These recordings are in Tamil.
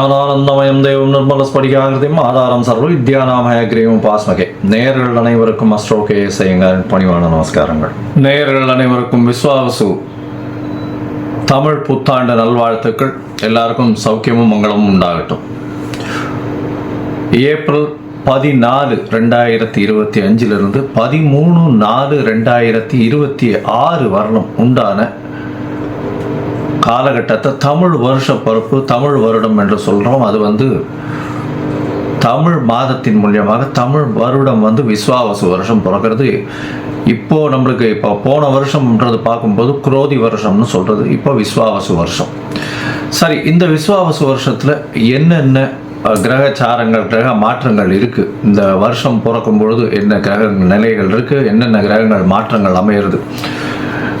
ஞானானந்தமயம் தேவம் நிர்மலஸ்படிகாகிருதியும் ஆதாரம் சர்வ வித்யாநாமய கிரீவம் பாஸ்மகே நேயர்கள் அனைவருக்கும் அஸ்ட்ரோகே செய்யுங்கள். பணிவான நமஸ்காரங்கள். நேயர்கள் அனைவருக்கும் விஸ்வாவசு. தமிழ் புத்தாண்டு நல்வாழ்த்துக்கள். எல்லாருக்கும் சௌக்கியமும் மங்களமும் உண்டாகட்டும். ஏப்ரல் பதினாலு ரெண்டாயிரத்தி இருபத்தி அஞ்சிலிருந்து பதிமூணு நாலு ரெண்டாயிரத்தி இருபத்தி ஆறு வரணும் உண்டான காலகட்டத்தை தமிழ் வருஷ பருப்பு தமிழ் வருடம் என்று சொல்கிறோம் அது வந்து தமிழ் மாதத்தின் மூலியமாக தமிழ் வருடம் வந்து விஸ்வாவசு வருஷம் பிறக்கிறது. இப்போ நம்மளுக்கு இப்போ போன வருஷம்ன்றது பார்க்கும்போது குரோதி வருஷம்னு சொல்கிறது இப்போ விஸ்வாவசு வருஷம். சரி இந்த விஸ்வாவசு வருஷத்தில் என்னென்ன கிரகச்சாரங்கள் கிரக மாற்றங்கள் இருக்குது இந்த வருஷம் பிறக்கும் பொழுது என்ன கிரக நிலைகள் இருக்குது என்னென்ன கிரகங்கள் மாற்றங்கள் அமையிறது?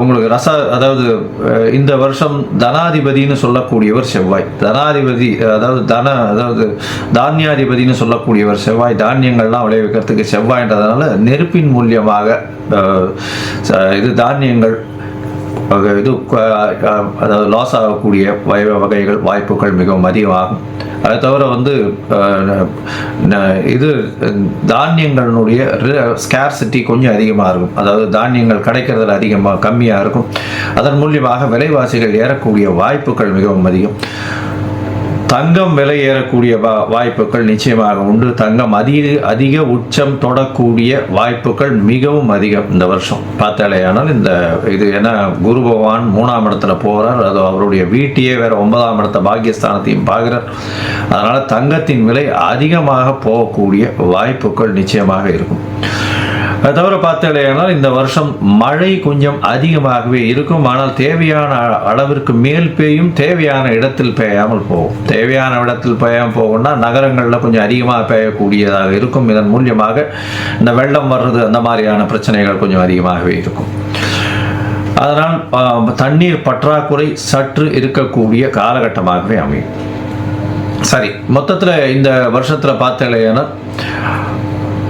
உங்களுக்கு ரச அதாவது இந்த வருஷம் தனாதிபதினு சொல்லக்கூடியவர் செவ்வாய். தனாதிபதி அதாவது தன அதாவது தானியாதிபதினு சொல்லக்கூடியவர் செவ்வாய். தானியங்கள்லாம் விளைவிக்கிறதுக்கு செவ்வாய்ன்றதுனால நெருப்பின் மூலியமாக இது தானியங்கள் இது அதாவது லாஸ் ஆகக்கூடிய வய வகைகள் வாய்ப்புகள் மிகவும் அதிகமாகும். அதை தவிர வந்து இது தானியங்களுடைய ஸ்கேர்சிட்டி கொஞ்சம் அதிகமாக இருக்கும். அதாவது தானியங்கள் கிடைக்கிறதுல அதிகமாக கம்மியாக இருக்கும். அதன் மூலியமாக விலைவாசிகள் ஏறக்கூடிய வாய்ப்புகள் மிகவும் அதிகம். தங்கம் விலை ஏறக்கூடிய வா வாய்ப்புகள் நிச்சயமாக உண்டு. தங்கம் அதிக அதிக உச்சம் தொடக்கூடிய வாய்ப்புகள் மிகவும் அதிகம் இந்த வருஷம். பார்த்தாலேயானால் இந்த இது என்ன குரு பகவான் மூணாம் இடத்துல போகிறார் அது அவருடைய வீட்டையே வேற ஒன்பதாம் இடத்த பாக்கியஸ்தானத்தையும் பார்க்கிறார். அதனால் தங்கத்தின் விலை அதிகமாக போகக்கூடிய வாய்ப்புகள் நிச்சயமாக இருக்கும். அது தவிர பார்த்தாலேயானால் இந்த வருஷம் மழை கொஞ்சம் அதிகமாகவே இருக்கும். ஆனால் தேவையான அ- அளவிற்கு மேல் பெய்யும் தேவையான இடத்தில் பெய்யாமல் போகும். தேவையான இடத்தில் பெய்யாமல் போகும்னா நகரங்களில் கொஞ்சம் அதிகமாக பெய்யக்கூடியதாக இருக்கும். இதன் மூலியமாக இந்த வெள்ளம் வர்றது அந்த மாதிரியான பிரச்சனைகள் கொஞ்சம் அதிகமாகவே இருக்கும். அதனால் தண்ணீர் பற்றாக்குறை சற்று இருக்கக்கூடிய காலகட்டமாகவே அமையும். சரி மொத்தத்தில் இந்த வருஷத்தில் பார்த்தீங்கன்னா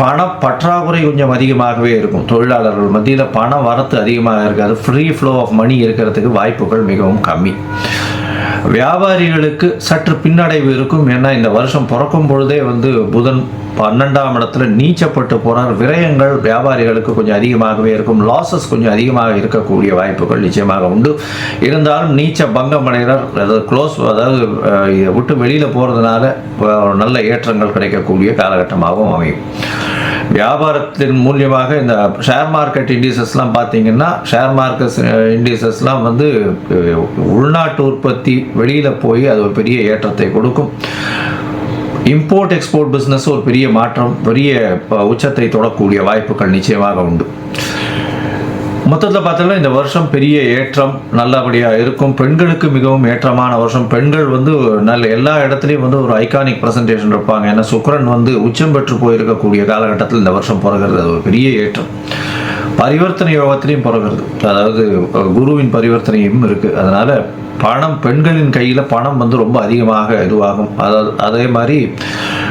பண பற்றாக்குறை கொஞ்சம் அதிகமாகவே இருக்கும். தொழிலாளர்கள் மத்தியில் பண வரத்து அதிகமாக இருக்காது. ஃப்ரீ ஃப்ளோ ஆஃப் மணி இருக்கிறதுக்கு வாய்ப்புகள் மிகவும் கம்மி. வியாபாரிகளுக்கு சற்று பின்னடைவு இருக்கும். ஏன்னா இந்த வருஷம் பிறக்கும் பொழுதே வந்து புதன் பன்னெண்டாம் இடத்துல நீச்சப்பட்டு போனார். விரயங்கள் வியாபாரிகளுக்கு கொஞ்சம் அதிகமாகவே இருக்கும். லாசஸ் கொஞ்சம் அதிகமாக இருக்கக்கூடிய வாய்ப்புகள் நிச்சயமாக உண்டு. இருந்தாலும் நீச்ச பங்கம் அடைகிறார். அதாவது க்ளோஸ் அதாவது விட்டு வெளியில் போகிறதுனால நல்ல ஏற்றங்கள் கிடைக்கக்கூடிய காலகட்டமாகவும் அமையும். வியாபாரத்தின் மூலியமாக இந்த ஷேர் மார்க்கெட் இண்டிசஸ்லாம் பார்த்தீங்கன்னா ஷேர் மார்க்கெட் இண்டிசஸ்லாம் வந்து உள்நாட்டு உற்பத்தி வெளியில் போய் அது ஒரு பெரிய ஏற்றத்தை கொடுக்கும். இம்போர்ட் எக்ஸ்போர்ட் பிஸ்னஸ் ஒரு பெரிய மாற்றம் பெரிய உச்சத்தை தொடக்கூடிய வாய்ப்புகள் நிச்சயமாக உண்டு. மொத்தத்தில் பார்த்தோம்னா இந்த வருஷம் பெரிய ஏற்றம் நல்லபடியாக இருக்கும். பெண்களுக்கு மிகவும் ஏற்றமான வருஷம். பெண்கள் வந்து நல்ல எல்லா இடத்துலையும் வந்து ஒரு ஐகானிக் ப்ரெசன்டேஷன் இருப்பாங்க. ஏன்னா சுக்கரன் வந்து உச்சம் பெற்று போயிருக்கக்கூடிய காலகட்டத்தில் இந்த வருஷம் பிறகுறது ஒரு பெரிய ஏற்றம். பரிவர்த்தனை யோகத்திலையும் பிறகுறது அதாவது குருவின் பரிவர்த்தனையும் இருக்குது அதனால் பணம் பெண்களின் கையில் பணம் வந்து ரொம்ப அதிகமாக இதுவாகும். அதாவது அதே மாதிரி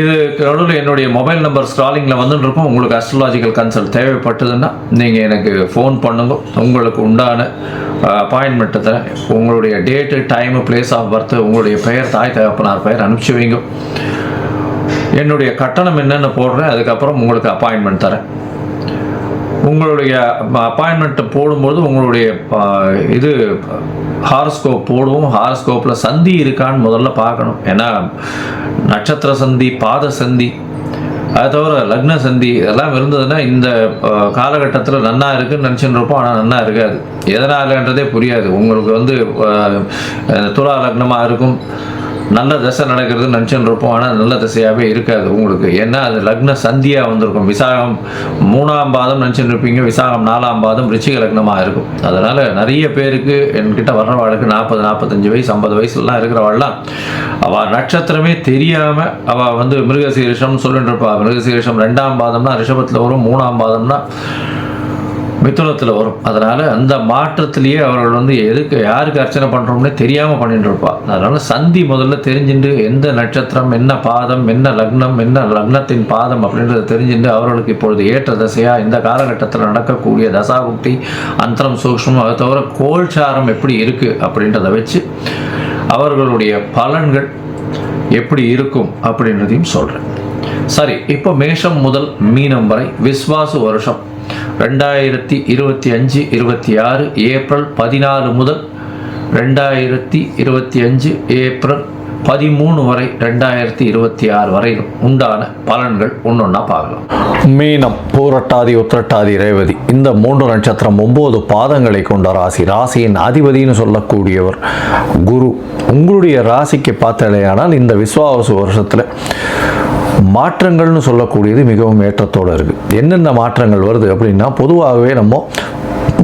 இது நடுவில் என்னுடைய மொபைல் நம்பர் ஸ்க்ராலிங்கில் வந்துட்டு இருக்கும். உங்களுக்கு அஸ்ட்ராலாஜிக்கல் கன்சல்ட் தேவைப்பட்டதுன்னா நீங்கள் எனக்கு ஃபோன் பண்ணுங்க. உங்களுக்கு உண்டான அப்பாயின்மெண்ட்டை தரேன் உங்களுடைய date time place of birth உங்களுடைய பெயர் தாய் தகப்பனார் பெயர் அனுப்பிச்சி வைங்க. என்னுடைய கட்டணம் என்னென்னு போடுறேன். அதுக்கப்புறம் உங்களுக்கு அப்பாயின்மெண்ட் தரேன். உங்களுடைய அப்பாயின்மெண்ட்டை போடும்போது உங்களுடைய இது ஹாரஸ்கோப் போடுவோம். ஹாரஸ்கோப்பில் சந்தி இருக்கான்னு முதல்ல பார்க்கணும். ஏன்னா நட்சத்திர சந்தி பாத சந்தி அது தவிர லக்ன சந்தி இதெல்லாம் இருந்ததுன்னா இந்த காலகட்டத்தில் நன்னா இருக்குன்னு நினச்சின்னு இருப்போம். ஆனால் நன்னா இருக்காது. எதனாலன்றதே புரியாது. உங்களுக்கு வந்து துலா லக்னமாக இருக்கும். நல்ல தசை நடக்கிறது நினச்சின்னு இருப்போம் ஆனால் நல்ல தசையாகவே இருக்காது உங்களுக்கு. ஏன்னா அது லக்ன சந்தியாக வந்திருக்கும். விசாகம் மூணாம் பாதம் நினச்சின்னு இருப்பீங்க விசாகம் நாலாம் பாதம் ரிச்சிக லக்னமாக இருக்கும். அதனால் நிறைய பேருக்கு என்கிட்ட வர்றவாளுக்கு நாற்பது நாற்பத்தஞ்சு வயசு ஐம்பது வயசுலாம் இருக்கிறவாள்லாம் அவள் நட்சத்திரமே தெரியாமல் அவள் வந்து மிருகசீரிஷம்னு சொல்லிட்டு இருப்பாள் மிருகசீரிஷம் ரெண்டாம் பாதம்னா ரிஷபத்தில் வரும். மூணாம் பாதம்னா மிதுனத்தில் வரும். அதனால் அந்த மாற்றத்திலேயே அவர்கள் வந்து எதுக்கு யாருக்கு அர்ச்சனை பண்ணுறோம்னே தெரியாமல் பண்ணிட்டு இருப்பா. அதனால் சந்தி முதல்ல தெரிஞ்சுட்டு எந்த நட்சத்திரம் என்ன பாதம் என்ன லக்னம் என்ன லக்னத்தின் பாதம் அப்படின்றத தெரிஞ்சுட்டு அவர்களுக்கு இப்பொழுது ஏற்ற தசையாக இந்த காலகட்டத்தில் நடக்கக்கூடிய தசாபுக்தி அந்தரம் சூக்ஷம் அதை தவிர கோல்சாரம் எப்படி இருக்குது அப்படின்றத வச்சு அவர்களுடைய பலன்கள் எப்படி இருக்கும் அப்படின்றதையும் சொல்கிறேன் சரி இப்போ மேஷம் முதல் மீனம் வரை விஸ்வாசு வருஷம். ரெண்டாயிரத்தி இருபத்தி அஞ்சு இருபத்தி ஆறு ஏப்ரல் பதினாலு முதல் ரெண்டாயிரத்தி இருபத்தி அஞ்சு ஏப்ரல் பதிமூணு வரை ரெண்டாயிரத்தி இருபத்தி ஆறு வரையிலும் உண்டான பலன்கள் ஒன்றொன்னா பார்க்கலாம். மீனம் பூரட்டாதி உத்திரட்டாதி ரேவதி. இந்த மூன்று நட்சத்திரம் ஒன்பது பாதங்களை கொண்ட ராசி. ராசியின் அதிபதினு சொல்லக்கூடியவர் குரு. உங்களுடைய ராசிக்கு பார்த்தலையானால் இந்த விஸ்வாவசு வருஷத்தில் மாற்றங்கள்னு சொல்லக்கூடியது மிகவும் ஏற்றத்தோடு இருக்குது என்னென்ன மாற்றங்கள் வருது அப்படின்னா பொதுவாகவே நம்ம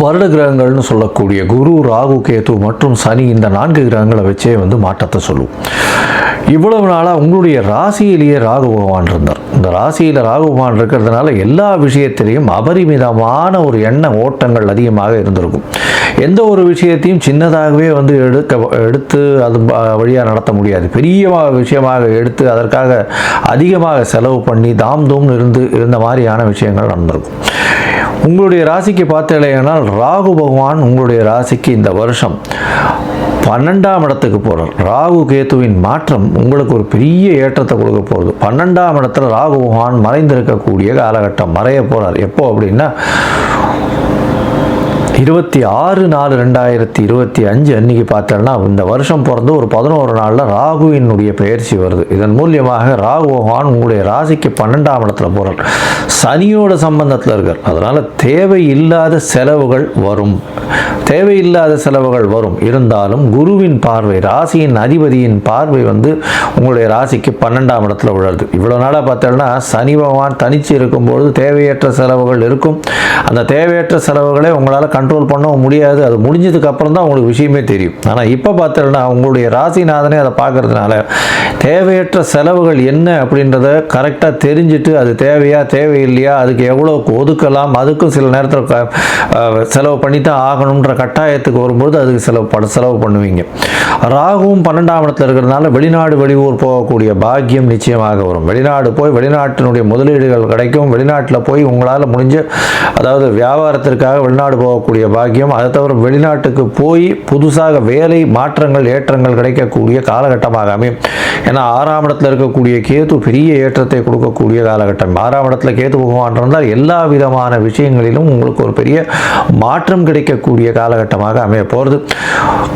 வருட கிரகங்கள்னு சொல்லக்கூடிய குரு ராகு கேது மற்றும் சனி இந்த நான்கு கிரகங்களை வச்சே வந்து மாற்றத்தை சொல்லுவோம். இவ்வளவு நாளாக உங்களுடைய ராசியிலேயே ராகு பகவான் இருந்தார். இந்த ராசியில் ராகு பகவான் இருக்கிறதுனால எல்லா விஷயத்திலையும் அபரிமிதமான ஒரு எண்ண ஓட்டங்கள் அதிகமாக இருந்திருக்கும். எந்த ஒரு விஷயத்தையும் சின்னதாகவே வந்து எடுக்க எடுத்து அது வழியாக நடத்த முடியாது. பெரிய விஷயமாக எடுத்து அதற்காக அதிகமாக செலவு பண்ணி தாம் தூம் இருந்து இருந்த மாதிரியான விஷயங்கள் நடந்திருக்கும். உங்களுடைய ராசிக்கு பார்த்தீங்கன்னா ராகு பகவான் உங்களுடைய ராசிக்கு இந்த வருஷம் பன்னெண்டாம் இடத்துக்கு போகிறார் ராகு கேத்துவின் மாற்றம் உங்களுக்கு ஒரு பெரிய ஏற்றத்தை கொடுக்க போகுது. பன்னெண்டாம் இடத்துல ராகு பகவான் மறைந்திருக்கக்கூடிய காலகட்டம் மறைய போகிறார் எப்போ அப்படின்னா இருபத்தி ஆறு நாலு ரெண்டாயிரத்தி இருபத்தி அஞ்சு அன்னைக்கு பார்த்தேன்னா இந்த வருஷம் பிறந்து ஒரு பதினோரு நாளில் ராகுவினுடைய பயிற்சி வருது. இதன் மூலியமாக ராகு பகவான் உங்களுடைய ராசிக்கு பன்னெண்டாம் இடத்துல போகிறார் சனியோட சம்பந்தத்தில் இருக்கார். அதனால் தேவையில்லாத செலவுகள் வரும். தேவையில்லாத செலவுகள் வரும். இருந்தாலும் குருவின் பார்வை ராசியின் அதிபதியின் பார்வை வந்து உங்களுடைய ராசிக்கு பன்னெண்டாம் இடத்துல விழுது. இவ்வளோ நாளாக பார்த்தோம்னா சனி பகவான் தனிச்சு இருக்கும்பொழுது தேவையற்ற செலவுகள் இருக்கும். அந்த தேவையற்ற செலவுகளை உங்களால் கண்ட்ரோல் பண்ணவும் முடியாது. அது முடிஞ்சதுக்கு அப்புறம் தான் உங்களுக்கு விஷயமே தெரியும். ஆனால் இப்போ பார்த்தோன்னா அவங்களுடைய ராசிநாதனே அதை பார்க்கறதுனால தேவையற்ற செலவுகள் என்ன அப்படின்றத கரெக்டாக தெரிஞ்சுட்டு அது தேவையா தேவையில்லையா அதுக்கு எவ்வளோ ஒதுக்கலாம் அதுக்கும் சில நேரத்தில் க- செலவு பண்ணி தான் ஆகணுன்ற கட்டாயத்துக்கு வரும்போது அதுக்கு செலவு பட செலவு பண்ணுவீங்க. ராகுவும் பன்னெண்டாம் இடத்துல இருக்கிறதுனால வெளிநாடு வெளியூர் போகக்கூடிய பாக்கியம் நிச்சயமாக வரும். வெளிநாடு போய் வெளிநாட்டினுடைய முதலீடுகள் கிடைக்கும். வெளிநாட்டில் போய் உங்களால் முடிஞ்ச அதாவது வியாபாரத்திற்காக வெளிநாடு போகக்கூடிய கிடைக்கக்கூடிய பாக்கியம். அதை தவிர வெளிநாட்டுக்கு போய் புதுசாக வேலை மாற்றங்கள் ஏற்றங்கள் கிடைக்கக்கூடிய காலகட்டமாக அமையும் ஏன்னா ஆறாம் இடத்துல இருக்கக்கூடிய கேது பெரிய ஏற்றத்தை கொடுக்கக்கூடிய காலகட்டம். ஆறாம் இடத்துல கேது பகவான் இருந்தால் எல்லா விதமான விஷயங்களிலும் உங்களுக்கு ஒரு பெரிய மாற்றம் கிடைக்கக்கூடிய காலகட்டமாக அமைய போகிறது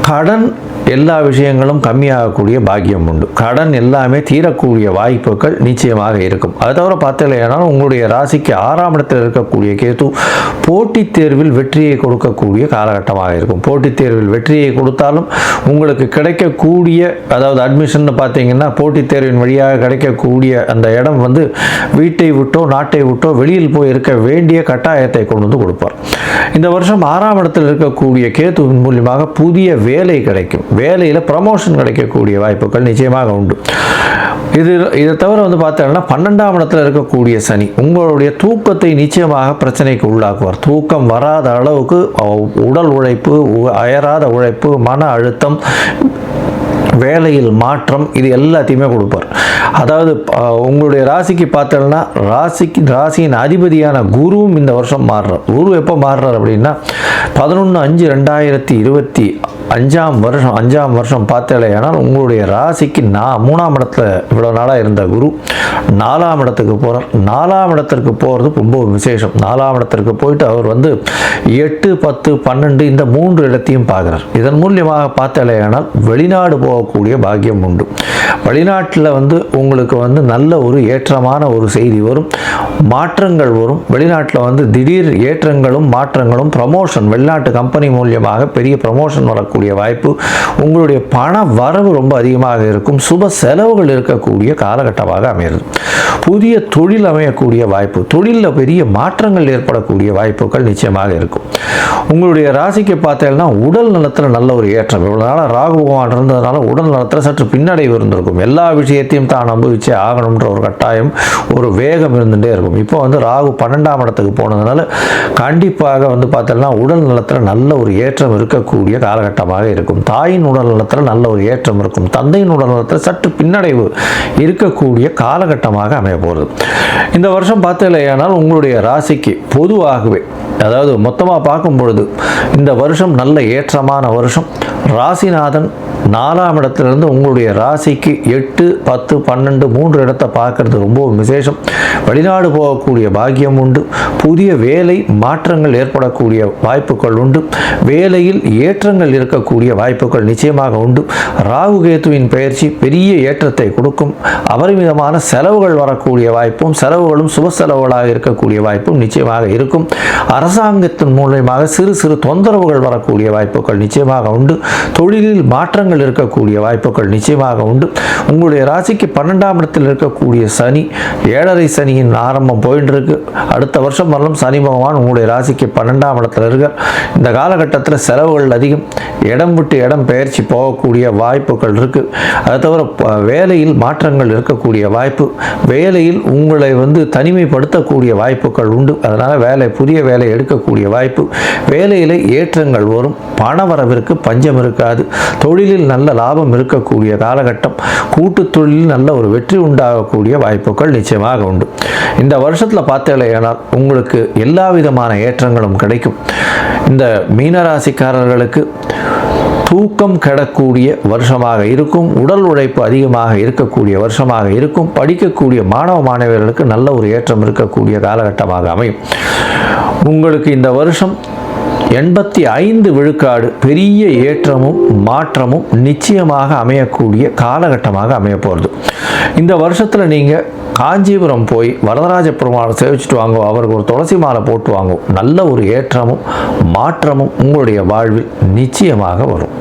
கடன் எல்லா விஷயங்களும் கம்மியாகக்கூடிய பாக்கியம் உண்டு. கடன் எல்லாமே தீரக்கூடிய வாய்ப்புகள் நிச்சயமாக இருக்கும். அது தவிர பார்த்தீங்கன்னா உங்களுடைய ராசிக்கு ஆறாம் இடத்தில் இருக்கக்கூடிய கேது போட்டித் தேர்வில் வெற்றியை கொடுக்கக்கூடிய காலகட்டமாக இருக்கும். போட்டித் தேர்வில் வெற்றியை கொடுத்தாலும் உங்களுக்கு கிடைக்கக்கூடிய அதாவது அட்மிஷன் பார்த்தீங்கன்னா போட்டித் தேர்வின் வழியாக கிடைக்கக்கூடிய அந்த இடம் வந்து வீட்டை விட்டோ நாட்டை விட்டோ வெளியில் போய் இருக்க வேண்டிய கட்டாயத்தை கொண்டு வந்து கொடுப்பார். இந்த வருஷம் ஆறாம் இடத்தில் இருக்கக்கூடிய கேத்துவின் மூலியமாக புதிய வேலை கிடைக்கும். வேலையில் ப்ரமோஷன் கிடைக்கக்கூடிய வாய்ப்புகள் நிச்சயமாக உண்டு. இது இதை தவிர வந்து பார்த்தோம்னா பன்னெண்டாம் இடத்துல இருக்கக்கூடிய சனி உங்களுடைய தூக்கத்தை நிச்சயமாக பிரச்சனைக்கு உள்ளாக்குவார். தூக்கம் வராத அளவுக்கு உடல் உழைப்பு உ- அயராத உழைப்பு மன அழுத்தம் வேலையில் மாற்றம் இது எல்லாத்தையுமே கொடுப்பார். அதாவது உங்களுடைய ராசிக்கு பார்த்தோம்னா ராசிக்கு ராசியின் அதிபதியான குருவும் இந்த வருஷம் மாறுறார். குரு எப்போ மாறுறார் அப்படின்னா பதினொன்று அஞ்சு ரெண்டாயிரத்தி இருபத்தி அஞ்சாம் வருஷம் அஞ்சாம் வருஷம் பார்த்தேலையானால் உங்களுடைய ராசிக்கு நான் மூணாம் இடத்துல இவ்வளோ நாளாக இருந்த குரு நாலாம் இடத்துக்கு போகிறார் நாலாம் இடத்திற்கு போகிறது ரொம்ப விசேஷம். நாலாம் இடத்திற்கு போயிட்டு அவர் வந்து எட்டு பத்து பன்னெண்டு இந்த மூன்று இடத்தையும் பார்க்குறார். இதன் மூலியமாக பார்த்தேலையானால் வெளிநாடு போகக்கூடிய பாக்கியம் உண்டு. வெளிநாட்டில் வந்து உங்களுக்கு வந்து நல்ல ஒரு ஏற்றமான ஒரு செய்தி வரும். மாற்றங்கள் வரும். வெளிநாட்டில் வந்து திடீர் ஏற்றங்களும் மாற்றங்களும் ப்ரமோஷன் வெளிநாட்டு கம்பெனி மூலியமாக பெரிய ப்ரமோஷன் வரக்கூடிய வாய்ப்பு உங்களுடைய பண வரவு ரொம்ப அதிகமாக இருக்கும் சுப செலவுகள் இருக்கக்கூடிய காலகட்டமாக அமைகிறது புதிய தொழில் அமையக்கூடிய வாய்ப்பு தொழிலில் பெரிய மாற்றங்கள் ஏற்படக்கூடிய வாய்ப்புகள் நிச்சயமாக இருக்கும். உங்களுடைய ராசிக்கு பார்த்தீங்கன்னா உடல் நலத்தில் நல்ல ஒரு ஏற்றம். இவ்வளோ நாளாக ராகு பகவான் இருந்ததுனால உடல் நலத்தில் சற்று பின்னடைவு இருந்திருக்கும். எல்லா விஷயத்தையும் தான் அனுபவிச்சே ஆகணுன்ற ஒரு கட்டாயம் ஒரு வேகம் இருந்துகிட்டே இருக்கும். இப்போ வந்து ராகு பன்னெண்டாம் இடத்துக்கு போனதுனால கண்டிப்பாக வந்து பார்த்தோம்னா உடல் நலத்தில் நல்ல ஒரு ஏற்றம் இருக்கக்கூடிய காலகட்டம் காலகட்டமாக இருக்கும். தாயின் உடல் நலத்தில் நல்ல ஒரு ஏற்றம் இருக்கும். தந்தையின் உடல் நலத்தில் சற்று பின்னடைவு இருக்கக்கூடிய காலகட்டமாக அமைய போகிறது இந்த வருஷம் பார்த்தலையானால் உங்களுடைய ராசிக்கு பொதுவாகவே அதாவது மொத்தமாக பார்க்கும் பொழுது இந்த வருஷம் நல்ல ஏற்றமான வருஷம். ராசிநாதன் நாலாம் இடத்திலிருந்து உங்களுடைய ராசிக்கு எட்டு பத்து பன்னெண்டு மூன்று இடத்தை பார்க்கறது ரொம்ப விசேஷம். வெளிநாடு போகக்கூடிய பாக்கியம் உண்டு. புதிய வேலை மாற்றங்கள் ஏற்படக்கூடிய வாய்ப்புகள் உண்டு. வேலையில் ஏற்றங்கள் இருக்கக்கூடிய வாய்ப்புகள் நிச்சயமாக உண்டு. ராகு கேத்துவின் பயிற்சி பெரிய ஏற்றத்தை கொடுக்கும். அபரிமிதமான செலவுகள் வரக்கூடிய வாய்ப்பும் செலவுகளும் சுப செலவுகளாக இருக்கக்கூடிய வாய்ப்பும் நிச்சயமாக இருக்கும். அரசாங்கத்தின் மூலயமாக சிறு சிறு தொந்தரவுகள் வரக்கூடிய வாய்ப்புகள் நிச்சயமாக உண்டு. தொழிலில் மாற்றங்கள் இருக்கக்கூடிய வாய்ப்புகள் நிச்சயமாக உண்டு. உங்களுடைய ராசிக்கு பன்னெண்டாம் இடத்தில் இருக்கக்கூடிய சனி ஏழரை சனியின் ஆரம்பம் போயிட்டு இருக்கு அடுத்த வருஷம் வரலும் சனி பகவான் உங்களுடைய ராசிக்கு பன்னெண்டாம் இடத்துல இருக்க இந்த காலகட்டத்தில் செலவுகள் அதிகம். இடம் விட்டு இடம் பெயர்ச்சி போகக்கூடிய வாய்ப்புகள் இருக்குது அதை தவிர வேலையில் மாற்றங்கள் இருக்கக்கூடிய வாய்ப்பு. வேலையில் உங்களை வந்து தனிமைப்படுத்தக்கூடிய வாய்ப்புகள் உண்டு. அதனால் வேலை புதிய வேலை எடுக்கக்கூடிய வாய்ப்பு. வேலையில் ஏற்றங்கள் வரும். பணவரவிற்கு பஞ்சம் இருக்காது. தொழிலில் நல்ல லாபம் இருக்கக்கூடிய காலகட்டம் கூட்டு தொழிலில் நல்ல ஒரு வெற்றி உண்டாகக்கூடிய வாய்ப்புகள் நிச்சயமாக உண்டு. இந்த வருஷத்தில் பார்த்தேனால் உங்களுக்கு எல்லா விதமான ஏற்றங்களும் கிடைக்கும். இந்த மீனராசிக்காரர்களுக்கு தூக்கம் கெடக்கூடிய வருஷமாக இருக்கும் உடல் உழைப்பு அதிகமாக இருக்கக்கூடிய வருஷமாக இருக்கும் படிக்கக்கூடிய மாணவ மாணவியர்களுக்கு நல்ல ஒரு ஏற்றம் இருக்கக்கூடிய காலகட்டமாக அமையும். உங்களுக்கு இந்த வருஷம் எண்பத்தி ஐந்து விழுக்காடு பெரிய ஏற்றமும் மாற்றமும் நிச்சயமாக அமையக்கூடிய காலகட்டமாக அமைய போகிறது இந்த வருஷத்தில் நீங்கள் காஞ்சிபுரம் போய் வரதராஜ பெருமாளை சேவிச்சுட்டு வாங்க அவருக்கு ஒரு துளசி மாலை போட்டு வாங்க. நல்ல ஒரு ஏற்றமும் மாற்றமும் உங்களுடைய வாழ்வில் நிச்சயமாக வரும்.